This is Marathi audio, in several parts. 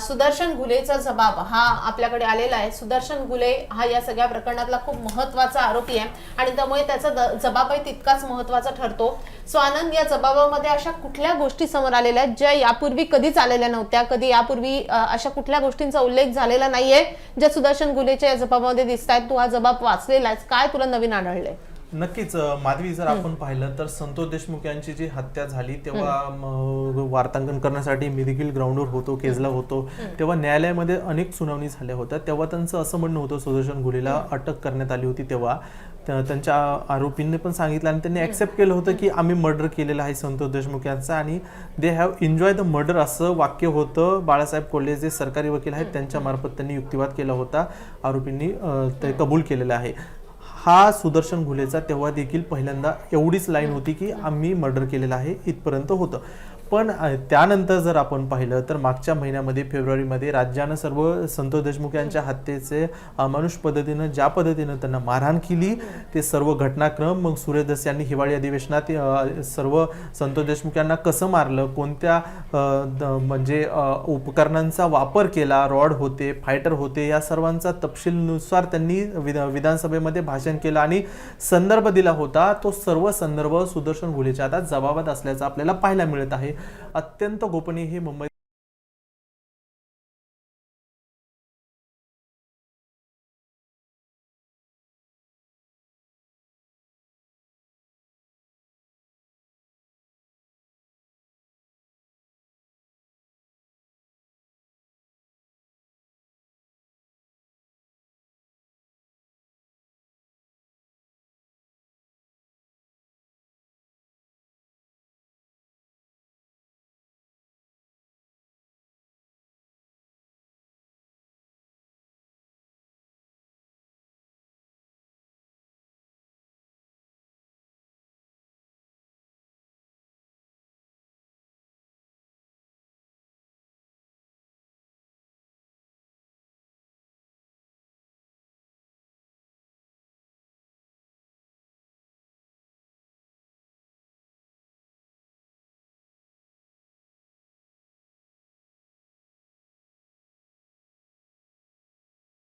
सुदर्शन घुलेचा जबाब हा आपल्याकडे आलेला आहे. सुदर्शन घुले हा या सगळ्या प्रकरणातला खूप महत्त्वाचा आरोपी आहे आणि त्यामुळे त्याचा द- जबाबही तितकाच महत्त्वाचा ठरतो. सो आनंद या जबाबामध्ये अशा कुठल्या गोष्टी समोर आलेल्या आहेत ज्या यापूर्वी कधीच आलेल्या नव्हत्या कधी यापूर्वी अशा कुठल्या गोष्टींचा उल्लेख झालेला नाहीये ज्या सुदर्शन घुलेच्या या जबाबामध्ये दिसत आहेत तू हा जबाब वाचलेला आहेस. काय तुला नवीन आढळलंय? नक्कीच माधवी जर आपण पाहिलं तर संतोष देशमुख यांची जी हत्या झाली तेव्हा वार्तांकन करण्यासाठी मी देखील ग्राउंडवर होतो केजला होतो. तेव्हा न्यायालयामध्ये अनेक सुनावणी झाल्या होत्या. तेव्हा त्यांचं असं म्हणणं होतं सुदर्शन घुलेला अटक करण्यात आली होती तेव्हा. त्या- त्यांच्या आरोपींनी पण सांगितलं आणि त्यांनी ऍक्सेप्ट केलं होतं की आम्ही मर्डर केलेलं आहे संतोष देशमुख यांचा आणि they have enjoyed the murder असं वाक्य होतं. बाळासाहेब कोल्हे जे सरकारी वकील आहेत त्यांच्या मार्फत त्यांनी युक्तिवाद केला होता. आरोपींनी ते कबूल केलेलं आहे. हा सुदर्शन घुलेचा तेव्हा देखील पहिल्यांदा एवढीच लाईन होती की आम्ही मर्डर केलेला आहे इथपर्यंत होतं. पण त्यानंतर जर आपण पाहिलं तर मागच्या महिन्यामध्ये फेब्रुवारीमध्ये राज्यानं सर्व संतोष देशमुख यांच्या हत्येचे अमानुष पद्धतीनं ज्या पद्धतीनं त्यांना मारहाण केली ते सर्व घटनाक्रम मग सूर्यदस यांनी हिवाळी अधिवेशनात सर्व संतोष देशमुख यांना कसं मारलं? कोणत्या द- म्हणजे उपकरणांचा वापर केला? रॉड होते फायटर होते या सर्वांचा तपशीलनुसार त्यांनी विधा- विधानसभेमध्ये भाषण केलं आणि संदर्भ दिला होता. तो सर्व संदर्भ सुदर्शन घुलेच्या आता जबाबात असल्याचं आपल्याला पाहायला मिळत आहे. अत्यंत गोपनीय ही मुंबई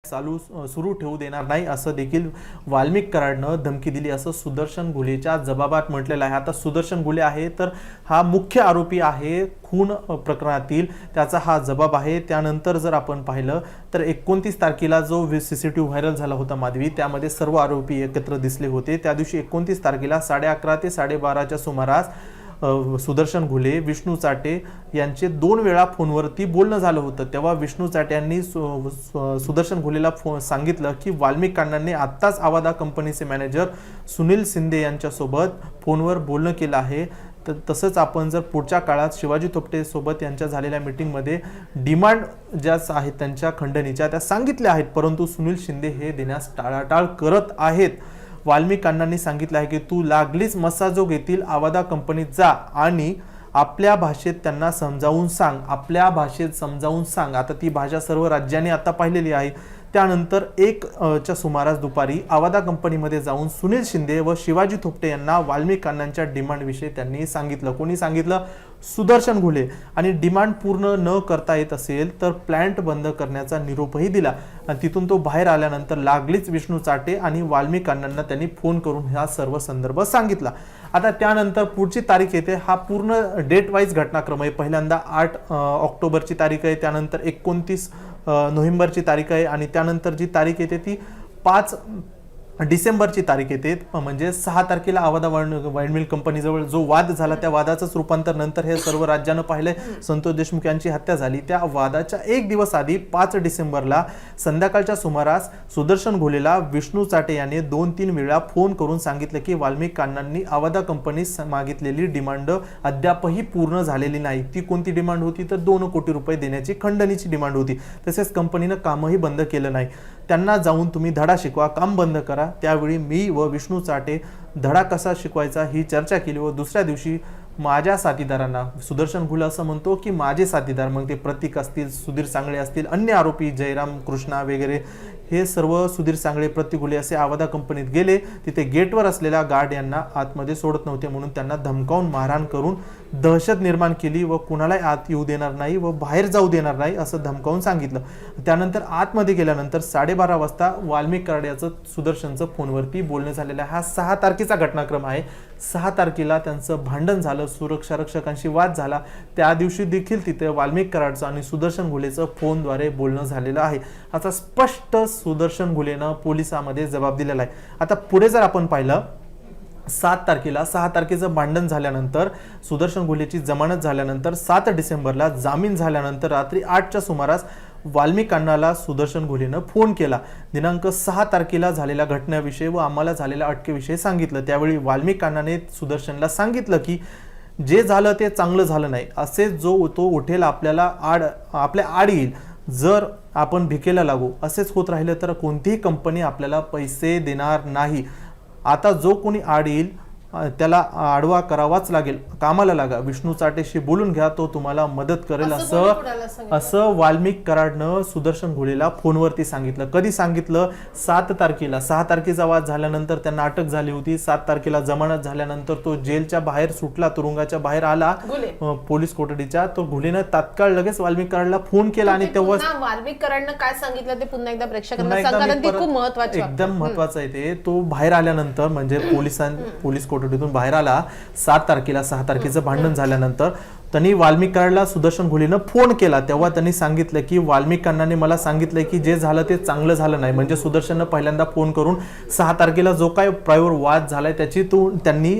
चालू सुरू ठेवू देणार नाही असं देखील वाल्मिक कराडनं धमकी दिली. असं सुदर्शन घुलेच्या जबाबात म्हटलेलं आहे. आता सुदर्शन घुले आहे तर हा मुख्य आरोपी आहे खून प्रकरणातील. त्याचा हा जबाब आहे. त्यानंतर जर आपण पाहिलं तर एकोणतीस तारखेला जो सी सी टी व्हायरल झाला होता माधवी त्यामध्ये सर्व आरोपी एकत्र दिसले होते. त्या दिवशी एकोणतीस तारखेला साडे अकरा ते साडेबाराच्या सुमारास सुदर्शन घुले विष्णू चाटे यांचे दोन वेळा फोनवरती बोलणं झालं होतं. तेव्हा विष्णू चाटे यांनी सु- सु- सुदर्शन घुलेला फो सांगितलं की वाल्मिकांडांनी आत्ताच आवादा कंपनीचे मॅनेजर सुनील शिंदे यांच्यासोबत फोनवर बोलणं केलं आहे. तर तसंच आपण जर पुढच्या काळात शिवाजी थोपटेसोबत यांच्या झालेल्या मीटिंगमध्ये डिमांड ज्या आहेत त्यांच्या खंडणीच्या त्या सांगितल्या आहेत. परंतु सुनील शिंदे हे देण्यास टाळाटाळ करत आहेत. वाल्मिकांनांनी सांगितलं आहे की तू लागलीच मसाजोग येथील आवादा कंपनीत जा आणि आपल्या भाषेत त्यांना समजावून सांग. आपल्या भाषेत समजावून सांग. आता ती भाषा सर्व राज्यांनी आता पाहिलेली आहे. त्यानंतर एक च्या सुमारास दुपारी आवादा कंपनीमध्ये जाऊन सुनील शिंदे व शिवाजी थोपटे यांना वाल्मिकांनांच्या डिमांडविषयी त्यांनी सांगितलं. कोणी सांगितलं? सुदर्शन घुले. आणि डिमांड पूर्ण न करता येत असेल तर प्लॅन्ट बंद करण्याचा निरोपही दिला. आणि तिथून तो बाहेर आल्यानंतर लागलीच विष्णू चाटे आणि वाल्मिकांनांना त्यांनी फोन करून हा सर्व संदर्भ सांगितला. आता त्यानंतर पुढची तारीख येते. हा पूर्ण डेट वाईज घटनाक्रम आहे. पहिल्यांदा आठ ऑक्टोबरची तारीख आहे. त्यानंतर एकोणतीस नोव्हेंबरची तारीख आहे आणि त्यानंतर जी तारीख येते ती पाच डिसेंबरची तारीख येते. म्हणजे सहा तारखेला आवादा वाईन वाईन मिल कंपनीजवळ जो वाद झाला त्या वादाचंच रूपांतर नंतर हे सर्व राज्यानं पाहिले संतोष देशमुख यांची हत्या झाली. त्या वादाच्या एक दिवस आधी पाच डिसेंबरला संध्याकाळच्या सुमारास सुदर्शन घोलेला विष्णू चाटे याने दोन तीन वेळा फोन करून सांगितलं की वाल्मिक कान्नांनी आवादा कंपनीस मागितलेली डिमांड अद्यापही पूर्ण झालेली नाही. ती कोणती डिमांड होती? तर दोन कोटी रुपये देण्याची खंडणीची डिमांड होती. तसेच कंपनीनं कामही बंद केलं नाही. त्यांना जाऊन तुम्ही धडा शिकवा काम बंद करा. त्यावेळी मी व विष्णू चाटे धडा कसा शिकवायचा ही चर्चा केली व दुसऱ्या दिवशी माझ्या साथीदारांना सुदर्शन घुल असं म्हणतो की माझे साथीदार मग ते प्रतीक असतील सुधीर सांगळे असतील अन्य आरोपी जयराम कृष्णा वगैरे हे सर्व सुधीर सांगळे प्रतिकुले असे आवादा कंपनीत गेले. तिथे गेटवर असलेल्या गार्ड यांना आतमध्ये सोडत नव्हते म्हणून त्यांना धमकावून मारहाण करून दहशत निर्माण केली व कुणालाही आत येऊ देणार नाही व बाहेर जाऊ देणार नाही असं धमकावून सांगितलं. त्यानंतर आतमध्ये गेल्यानंतर साडेबारा वाजता वाल्मिक कराड्याचं सुदर्शनचं फोनवरती बोलणं झालेलं आहे. हा सहा तारखेचा घटनाक्रम आहे. सहा तारखेला त्यांचं भांडण झालं सुरक्षा रक्षकांशी वाद झाला. त्या दिवशी देखील तिथे वाल्मिक कराडचं आणि सुदर्शन घुलेचं फोनद्वारे बोलणं झालेलं आहे. आता स्पष्ट सुदर्शन घुलेनं पोलिसामध्ये जबाब दिलेला आहे. आता पुढे जर आपण पाहिलं सात तारखेला सहा तारखेचं भांडण झाल्यानंतर सुदर्शन घुलेची जमानत झाल्यानंतर सात डिसेंबरला जामीन झाल्यानंतर रात्री आठच्या सुमारास वाल्मिकांनाला सुदर्शन घोलेनं फोन केला. दिनांक सहा तारखेला झालेल्या घटनेविषयी व आम्हाला झालेल्या अटकेविषयी सांगितलं. त्यावेळी वाल्मिकांनाने सुदर्शनला सांगितलं की जे झालं ते चांगलं झालं नाही. असे जो तो उठेल आपल्याला आड आपल्या आड येईल. जर आपण भिकेला लागू असेच होत राहिलं तर कोणतीही कंपनी आपल्याला पैसे देणार नाही. आता जो कोणी आड येईल त्याला आडवा करावाच लागेल. कामाला लागा. विष्णू चाटेशी बोलून घ्या तो तुम्हाला मदत करेल. असं असं वाल्मिक कराडनं सुदर्शन घोडेला फोनवरती सांगितलं. कधी सांगितलं? सात तारखेला. सहा तारखेचा वाद झाल्यानंतर त्यांना अटक झाली होती. सात तारखेला जमानत झाल्यानंतर तो जेलच्या बाहेर सुटला तुरुंगाच्या बाहेर आला. पोलीस कोठडीच्या. तो घुलेनं तात्काळ लगेच वाल्मिक कराडला फोन केला आणि तेव्हा वाल्मिक कराडनं काय सांगितलं ते पुन्हा एकदा प्रेक्षकांना एकदम महत्वाचं आहे ते. तो बाहेर आल्यानंतर म्हणजे पोलिसां पोलीस कोठडीतून बाहेर आला. सात तारखेला सहा तारखेचं भांडण झाल्यानंतर त्यांनी वाल्मिकाला सुदर्शन घोलीनं फोन केला. तेव्हा त्यांनी सांगितलं की वाल्मिकांनाने मला सांगितलं की जे झालं ते चांगलं झालं नाही. म्हणजे सुदर्शननं पहिल्यांदा फोन करून सहा तारखेला जो काय प्रायवर वाद झालाय त्याची तो त्यांनी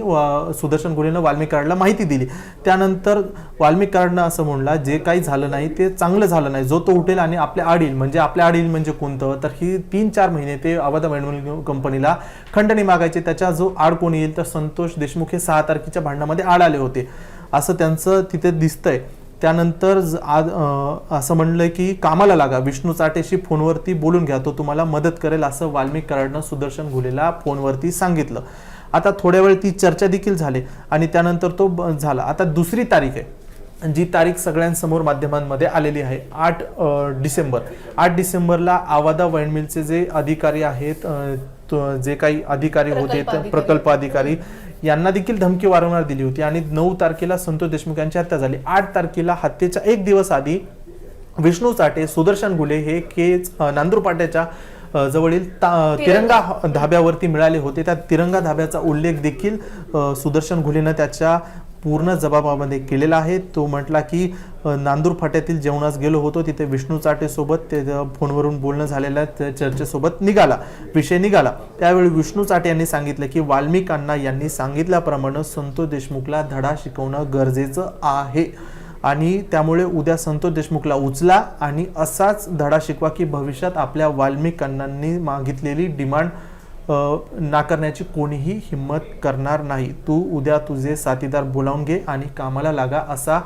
सुदर्शन घोलीनं वाल्मिक माहिती दिली. त्यानंतर वाल्मिक असं म्हणला जे काही झालं नाही ते चांगलं झालं नाही. जो तो उठेल आणि आपल्या आडील म्हणजे आपल्या आडील म्हणजे कोणतं? तर ही तीन चार महिने ते अवध मॅन्युअल कंपनीला खंडणी मागायचे. त्याच्या जो आड कोण येईल तर संतोष देशमुख हे सहा तारखेच्या भांडणामध्ये आड आले होते. असं त्यांचं तिथे दिसतंय. त्यानंतर आज असं म्हणलंय की कामाला लागा. विष्णू चाटेशी फोनवरती बोलून घ्या. तो तुम्हाला मदत करेल असं वाल्मिक कराडनं सुदर्शन घुलेला फोनवरती सांगितलं. आता थोड्या वेळ ती चर्चा देखील झाली आणि त्यानंतर तो झाला. आता दुसरी तारीख आहे. जी तारीख सगळ्यांसमोर माध्यमांमध्ये आलेली आहे. आठ डिसेंबर. आठ डिसेंबरला आवादा वाईन मिलचे जे अधिकारी आहेत जे काही अधिकारी होते प्रकल्प अधिकारी. यांना देखील धमकी वारंवार दिली होती आणि नऊ तारखेला संतोष देशमुख यांची हत्या झाली. आठ तारखेला हत्येच्या एक दिवस आधी विष्णू चाटे सुदर्शन गुले हे केज अ, नांदूर पाट्याच्या अ, जवळील तिरंगा. धाब्यावरती मिळाले होते. त्या तिरंगा धाब्याचा उल्लेख देखील सुदर्शन घुलेनं त्याच्या पूर्ण जबाबामध्ये केलेला आहे. तो म्हटला की नांदूर फाट्यातील जेवणास गेलो होतो. तिथे विष्णू चाटेसोबत ते फोनवरून बोलणं झालेल्या त्या चर्चेसोबत निघाला. विषय निघाला. त्यावेळी विष्णू चाटे यांनी सांगितलं की वाल्मिकांना यांनी सांगितल्याप्रमाणे संतोष देशमुखला धडा शिकवणं गरजेचं आहे. आणि त्यामुळे उद्या संतोष देशमुखला उचला आणि असाच धडा शिकवा की भविष्यात आपल्या वाल्मिक मागितलेली डिमांड नाकारण्याची कोणीही हिंमत करणार नाही. तू उद्या तुझे साथीदार बोलावून घे आणि कामाला लागा असा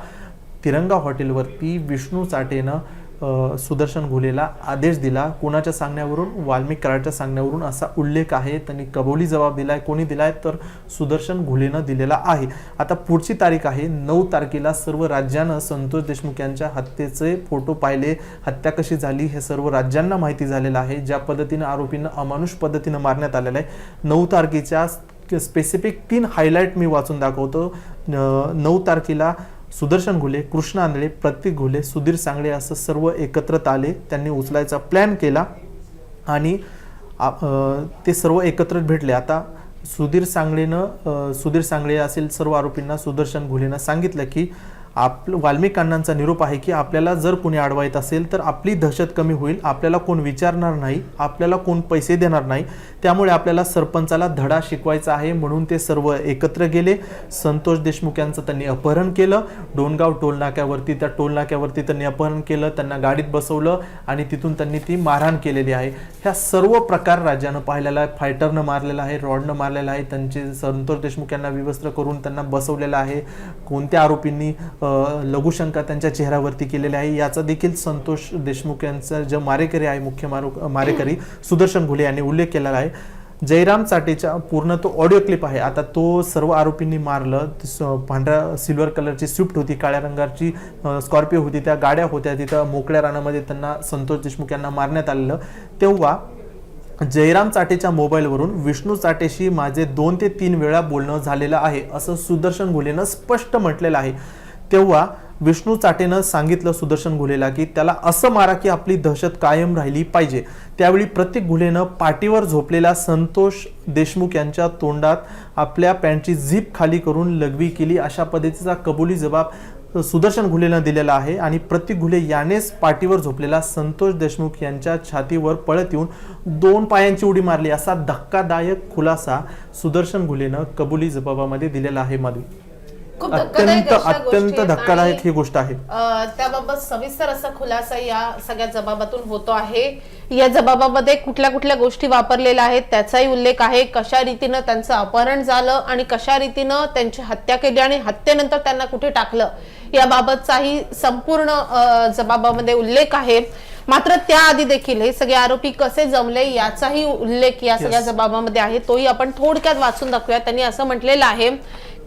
तिरंगा हॉटेलवरती विष्णू चाटेनं सुदर्शन घुलेला आदेश दिला. कोणाच्या सांगण्यावरून? वाल्मिक कराडच्या सांगण्यावरून असा उल्लेख आहे. त्यांनी कबोली जबाब दिलाय. कोणी दिलाय? तर सुदर्शन घुलेनं दिलेला आहे. आता पुढची तारीख आहे. नऊ तारखेला सर्व राज्यानं संतोष देशमुख यांच्या हत्येचे फोटो पाहिले. हत्या कशी झाली हे सर्व राज्यांना माहिती झालेलं आहे. ज्या पद्धतीनं आरोपींना अमानुष पद्धतीनं मारण्यात आलेलं आहे. नऊ तारखेच्या स्पेसिफिक तीन हायलाईट मी वाचून दाखवतो. नऊ तारखेला सुदर्शन घुले कृष्ण आंधळे प्रतीक घुले सुधीर सांगळे असं सर्व एकत्रत आले. त्यांनी उचलायचा प्लॅन केला आणि ते सर्व एकत्र भेटले. आता सुधीर सांगळेनं सुधीर सांगळे असेल सर्व आरोपींना सुदर्शन घुलेनं सांगितलं की आप वाल्मिकांनांचा निरोप आहे की आपल्याला जर कोणी अडवायत असेल तर आपली दहशत कमी होईल आपल्याला कोण विचारणार नाही आपल्याला कोण पैसे देणार नाही. त्यामुळे आपल्याला सरपंचाला धडा शिकवायचा आहे म्हणून ते सर्व एकत्र गेले. संतोष देशमुख यांचं त्यांनी अपहरण केलं. डोणगाव टोलनाक्यावरती त्या टोलनाक्यावरती त्यांनी अपहरण केलं त्यांना गाडीत बसवलं आणि तिथून त्यांनी ती मारहाण केलेली आहे. ह्या सर्व प्रकार राज्यानं पाहिलेला आहे. फायटरनं मारलेला आहे रॉडनं मारलेला आहे. त्यांचे संतोष देशमुख यांना विवस्त्र करून त्यांना बसवलेलं आहे. कोणत्या आरोपींनी लघुशंका त्यांच्या चेहऱ्यावरती केलेल्या आहे. याचा देखील संतोष देशमुख यांचा जे मारेकरी आहे मुख्य मारू मारेकरी सुदर्शन घुले यांनी उल्लेख केलेला आहे. जयराम चाटेचा पूर्ण तो ऑडिओ क्लिप आहे. आता तो सर्व आरोपींनी मारलं. स- पांढऱ्या सिल्वर कलरची स्विफ्ट होती काळ्या रंगाची स्कॉर्पिओ होती त्या गाड्या होत्या. तिथं मोकळ्या रानामध्ये त्यांना संतोष देशमुख यांना मारण्यात आलेलं. तेव्हा जयराम चाटेच्या मोबाईलवरून विष्णू चाटेशी माझे दोन ते तीन वेळा बोलणं झालेलं आहे असं सुदर्शन घुलेनं स्पष्ट म्हटलेलं आहे. तेव्हा विष्णू चाटेनं सांगितलं सुदर्शन घुलेला की त्याला असं मारा की आपली दहशत कायम राहिली पाहिजे. त्यावेळी प्रत्येक घुलेनं पाठीवर झोपलेला संतोष देशमुख यांच्या तोंडात आपल्या पॅन्टची झीप खाली करून लघवी केली. अशा पद्धतीचा कबुली जबाब सुदर्शन घुलेनं दिलेला आहे आणि प्रत्येक घुले यानेच पाठीवर झोपलेला संतोष देशमुख यांच्या छातीवर पळत येऊन दोन पायांची उडी मारली. असा धक्कादायक खुलासा सुदर्शन घुलेनं कबुली जबाबामध्ये दिलेला आहे माधवी. खूप धक्कादायक अत्यंत अत्यंत धक्कादायक ही गोष्ट आहे. त्याबाबत सविस्तर असा खुलासा या सगळ्या जबाबातून होतो आहे. या जबाबामध्ये कुठल्या कुठल्या गोष्टी वापरलेल्या आहेत त्याचाही उल्लेख आहे. कशा रीतीनं त्यांचं अपहरण झालं आणि कशा रीतीनं त्यांची हत्या केली आणि हत्येनंतर त्यांना कुठे टाकलं याबाबतचाही संपूर्ण जबाबामध्ये उल्लेख आहे. मात्र त्याआधी देखील हे सगळे आरोपी कसे जमले याचाही उल्लेख या सगळ्या. जबाबामध्ये आहे. तोही आपण थोडक्यात वाचून दाखवूया. त्यांनी असं म्हटलेलं आहे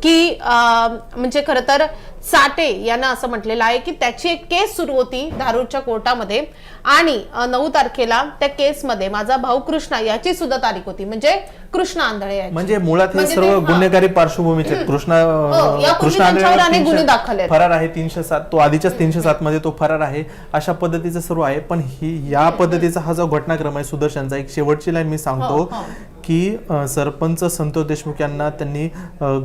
की म्हणजे खरं तर साठे यांना असं म्हटलेलं आहे की त्याची एक केस सुरू होती धारूरच्या कोर्टामध्ये आणि नऊ तारखेला त्या केसमध्ये माझा भाऊ कृष्णा याची सुद्धा तारीख होती म्हणजे कृष्णा आंधळे. म्हणजे मुळात हे म्हणजे सर्व. गुन्हेगारी पार्श्वभूमीचे. कृष्णा हो, कृष्णा अनेक गुन्हे दाखल आहेत. फरार आहे तीनशे सात तो आधीच्याच तीनशे सात मध्ये तो फरार आहे अशा पद्धतीचं सर्व आहे पण ही या पद्धतीचा हा जो घटनाक्रम आहे सुदर्शनचा एक शेवटची लाईन मी सांगतो हो, हो. की सरपंच संतोष देशमुख यांना त्यांनी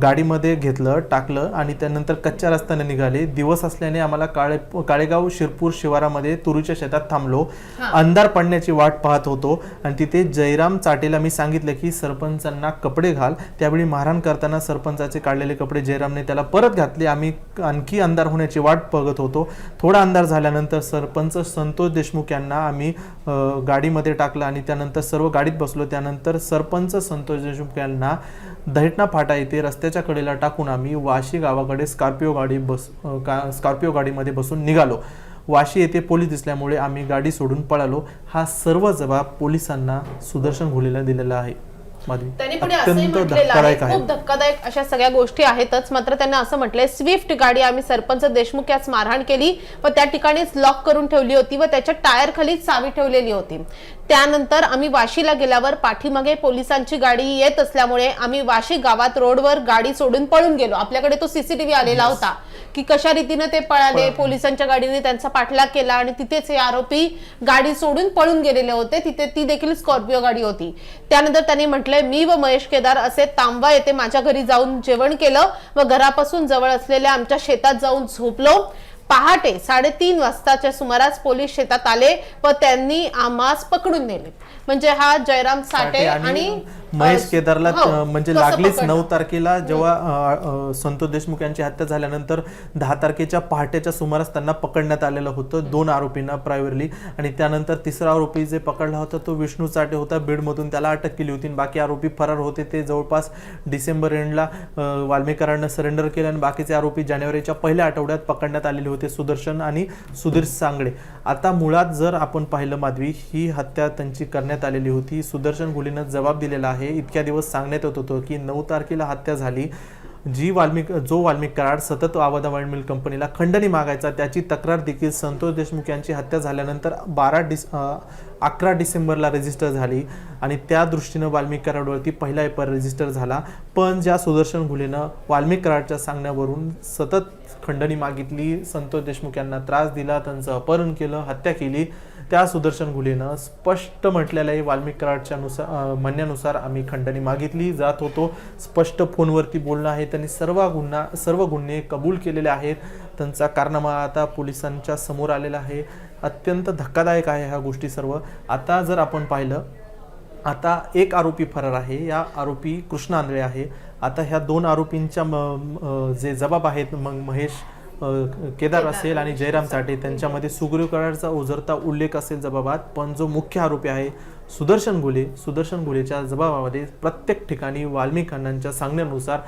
गाडीमध्ये घेतलं टाकलं आणि त्यानंतर कच्च्या रस्त्याने निघाले. दिवस असल्याने आम्हाला काळे काळेगाव शिरपूर शिवारामध्ये तुरीच्या शेतात थांबलो. अंधार पडण्याची वाट पाहत होतो आणि तिथे जयराम चाटेला मी सांगितलं की सरपंचांना कपडे घाल. त्यावेळी मारहाण करताना सरपंचाचे काढलेले कपडे जयरामने त्याला परत घातले. आम्ही आणखी अंधार होण्याची वाट बघत होतो. थोडा अंधार झाल्यानंतर सरपंच संतोष देशमुख यांना आम्ही गाडीमध्ये टाकलं आणि त्यानंतर सर्व गाडीत बसलो. त्यानंतर सरपंच संतोष देशमुख यांना दैठणा फाटा येथे रस्त्याच्या कडेला टाकून आम्ही वाशी गावाकडे स्कॉर्पिओ गाडी बस का स्कॉर्पिओ गाडीमध्ये बसून निघालो. वाशी येथे पोलीस दिसल्यामुळे आम्ही गाडी सोडून पळालो. हा सर्व जबाब पोलिसांना सुदर्शन घोलेला दिलेला आहे. त्यांनी पुढे असंही म्हटलेलं आहे खूप धक्कादायक अशा सगळ्या गोष्टी आहेतच मात्र त्यांना असं म्हटलंय स्विफ्ट गाडी आम्ही सरपंच देशमुख याच मारहाण केली व त्या ठिकाणीच लॉक करून ठेवली होती व त्याच्या टायर खाली चावी ठेवलेली होती. त्यानंतर आम्ही वाशीला गेल्यावर पाठीमागे पोलिसांची गाडी येत असल्यामुळे आम्ही वाशी गावात रोडवर गाडी सोडून पळून गेलो. आपल्याकडे तो सीसीटीव्ही आलेला होता. की कशा रीतीने ते पळाले पोलिसांच्या गाडीने त्यांचा पाठलाग केला आणि तिथेच हे आरोपी गाडी सोडून पळून गेलेले होते. तिथे ती देखील स्कॉर्पिओ गाडी होती. त्यानंतर त्यांनी म्हटलंय मी व महेश केदार असे तांबा येथे माझ्या घरी जाऊन जेवण केलं व घरापासून जवळ असलेल्या आमच्या शेतात जाऊन झोपलो. पहाटे साडेतीन वाजताच्या सुमारास पोलीस शेतात आले व त्यांनी आम्हास पकडून नेले. म्हणजे हा जयराम साठे आणि महेश केदारला हो, म्हणजे लागलीच? नऊ तारखेला जेव्हा संतोष देशमुख यांची हत्या झाल्यानंतर दहा तारखेच्या पहाटेच्या सुमारास त्यांना पकडण्यात आलेलं होतं दोन आरोपींना प्रायव्हरली आणि त्यानंतर तिसरा आरोपी जे पकडला होता तो विष्णू चाटे होता. बीडमधून त्याला अटक केली होती बाकी आरोपी फरार होते. ते जवळपास डिसेंबर एंडला वाल्मीकरांना सरेंडर केलं आणि बाकीचे आरोपी जानेवारीच्या पहिल्या आठवड्यात पकडण्यात आलेले होते सुदर्शन आणि सुधीर सांगडे आता मुळात जर आपण पाहिलं माधवी ही हत्या त्यांची करण्यात आलेली होती. सुदर्शन गुलीनं जबाब दिलेला आहे. इतक्या दिवस सांगण्यात येत होतं की नऊ तारखेला हत्या झाली. जी वाल्मिक जो वाल्मिक कराड सतत आवादा मिल कंपनीला खंडणी मागायचा त्याची तक्रार देखील संतोष देशमुख यांची हत्या झाल्यानंतर बारा डिस अकरा डिसेंबरला रजिस्टर झाली आणि त्या दृष्टीनं वाल्मिक कराडवरती पहिला एपर रजिस्टर झाला. पण ज्या सुदर्शन घुलेनं वाल्मिक कराडच्या सांगण्यावरून सतत खंडणी मागितली संतोष देशमुख यांना त्रास दिला त्यांचं अपहरण केलं हत्या केली त्या सुदर्शन घुलेनं स्पष्ट म्हटलेलं आहे वाल्मिक कराडच्या नुसार म्हणण्यानुसार आम्ही खंडणी मागितली जात होतो. स्पष्ट फोनवरती बोलणं आहे. त्यांनी सर्व गुन्हा सर्व गुन्हे कबूल केलेले आहेत. त्यांचा कारनामा आता पोलिसांच्या समोर आलेला आहे. अत्यंत धक्कादायक आहे ह्या गोष्टी सर्व. आता जर आपण पाहिलं आता एक आरोपी फरार आहे या आरोपी कृष्ण आंधळे आहे. आता ह्या दोन आरोपींच्या म- जे जबाब आहेत मग महेश केदार असेल आणि जयराम चाटे त्यांच्यामध्ये सुग्रीव कराडचा ओझरता उल्लेख असेल जबाबात पण जो मुख्य आरोपी आहे सुदर्शन गुले. सुदर्शन गुलेच्या जबाबामध्ये प्रत्येक ठिकाणी वाल्मिक अण्णांच्या सांगण्यानुसार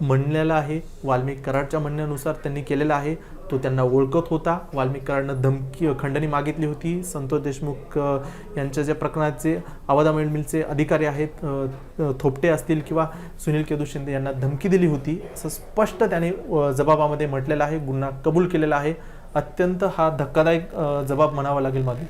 म्हणलेलं आहे वाल्मिक कराडच्या म्हणण्यानुसार त्यांनी केलेलं आहे. तो त्यांना ओळखत होता. वाल्मिकांना धमकी खंडणी मागितली होती. संतोष देशमुख यांच्या ज्या प्रकरणाचे आवादा मिलचे अधिकारी आहेत थोपटे असतील किंवा सुनील केदू शिंदे यांना धमकी दिली होती असं स्पष्ट त्याने जबाबामध्ये म्हटलेलं आहे. गुन्हा कबूल केलेला आहे. अत्यंत हा धक्कादायक जबाब म्हणावा लागेल मागे.